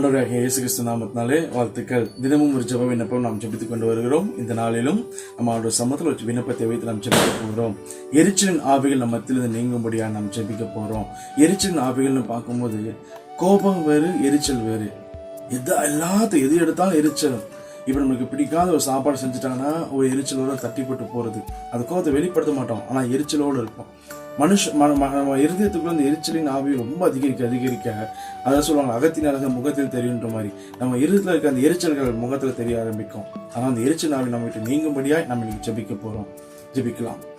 ஆண்டவராக இயேசு கிறிஸ்து நாமத்தினாலே வாழ்த்துக்கள். தினமும் ஒரு ஜப விண்ணப்பம் நாம் ஜபித்துக் கொண்டு வருகிறோம். இந்த நாளிலும் நம்ம அவருடைய சமத்தில் ஒரு விண்ணப்பத்தை வைத்து நாம் ஜபிக்க போகிறோம். எரிச்சலின் ஆவிகள் நம்ம மத்தியிலிருந்து நீங்கும்படியாக நாம் ஜெபிக்க போகிறோம் எரிச்சலின் ஆவிகள்னு பார்க்கும்போது கோபம் வேறு எரிச்சல் வேறு. எதா எல்லாத்தையும் எது எடுத்தாலும் எரிச்சல் இப்போ நம்மளுக்கு பிடிக்காத ஒரு சாப்பாடு செஞ்சுட்டாங்கன்னா ஒரு எரிச்சலோட தட்டிப்பட்டு போகிறது அது கோபத்தை வெளிப்படுத்த மாட்டோம். ஆனால் எரிச்சலோடு இருப்போம். மனுஷ ம- ம- நம்ம இருதயத்துக்குள்ள அந்த எரிச்சலின் ஆவி ரொம்ப அதிகரிக்க அதிகரிக்க அதான் சொல்லுவாங்க அகத்தின் அழகு முகத்தில் தெரியுன்ற மாதிரி. நம்ம இருதயத்தில் இருக்க அந்த எரிச்சல்கள் முகத்தில் தெரிய ஆரம்பிக்கும். ஆனால் அந்த எரிச்சல் ஆவி நம்மகிட்ட நீங்கும்படியாக நம்ம இன்னைக்கு ஜபிக்க போகிறோம் ஜெபிக்கலாம்.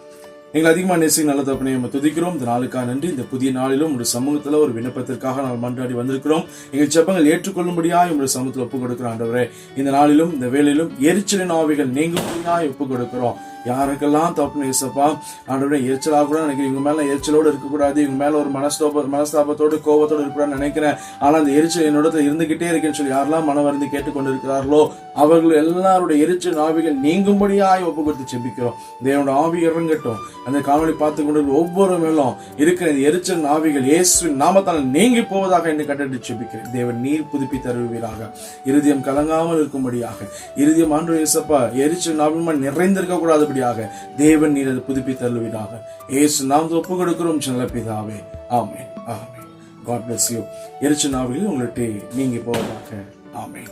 எங்களை அதிகமாக நேசி நல்ல தப்பனை நம்ம துதிக்கிறோம். இந்த நாளுக்காக நன்றி. இந்த புதிய நாளிலும் உங்களுடைய சமூகத்தில் ஒரு விண்ணப்பத்திற்காக நாங்கள் மன்றாடி வந்திருக்கிறோம். எங்கள் செப்பங்கள் ஏற்றுக்கொள்ளும்படியாக உங்களுடைய சமூகத்தில் ஒப்புக் கொடுக்கிறோம் ஆண்டவரே இந்த நாளிலும் இந்த வேலையிலும் எரிச்சலின் ஆவிகள் நீங்கும்படியாக ஒப்பு கொடுக்கிறோம் யாருக்கெல்லாம் தப்புன்னு ஏசப்பா ஆண்டவரே எரிச்சலாக கூட நினைக்கிறேன். இவங்க மேல எரிச்சலோடு இருக்கக்கூடாது. இவங்க மேல ஒரு மனஸ்தோப மனஸ்தாபத்தோடு கோபத்தோடு இருக்கக்கூடாதுன்னு நினைக்கிறேன். ஆனா அந்த எரிச்சல் என்னோட இருந்துகிட்டே இருக்குன்னு சொல்லி யாரெல்லாம் மன வருந்தி கேட்டுக்கொண்டு இருக்கிறார்களோ அவர்கள் எல்லாருடைய எரிச்சல் ஆவிகள் நீங்கும்படியாய் ஒப்பு கொடுத்து செபிக்கிறோம். தேவனோட ஆவி இறங்கட்டும். அந்த காணொலி பார்த்து கொண்டு ஒவ்வொரு மேலும் இருக்கிற இந்த எரிச்சல் ஆவிகள் இயேசுவின் நாமத்தால் நீங்கி போவதாக என்னை கண்டடி செபிக்கிறேன். தேவன் நீர் புதுப்பி தருவீராக இருதயம் கலங்காமல் இருக்கும்படியாக. இருதயம் ஆண்டு இயேசப்பா எரிச்சல் நாவிமா நிறைந்திருக்க உள்ளபடியாக தேவன் நீர் அதை புதுப்பி தருவீராக ஏசு நாம் ஒப்பு கொடுக்கிறோம் நல்ல பிதாவே. ஆமே ஆமே காட் பிளஸ் யூ எரிச்சல் நாவில் உங்கள்கிட்ட நீங்க போவதாக. ஆமே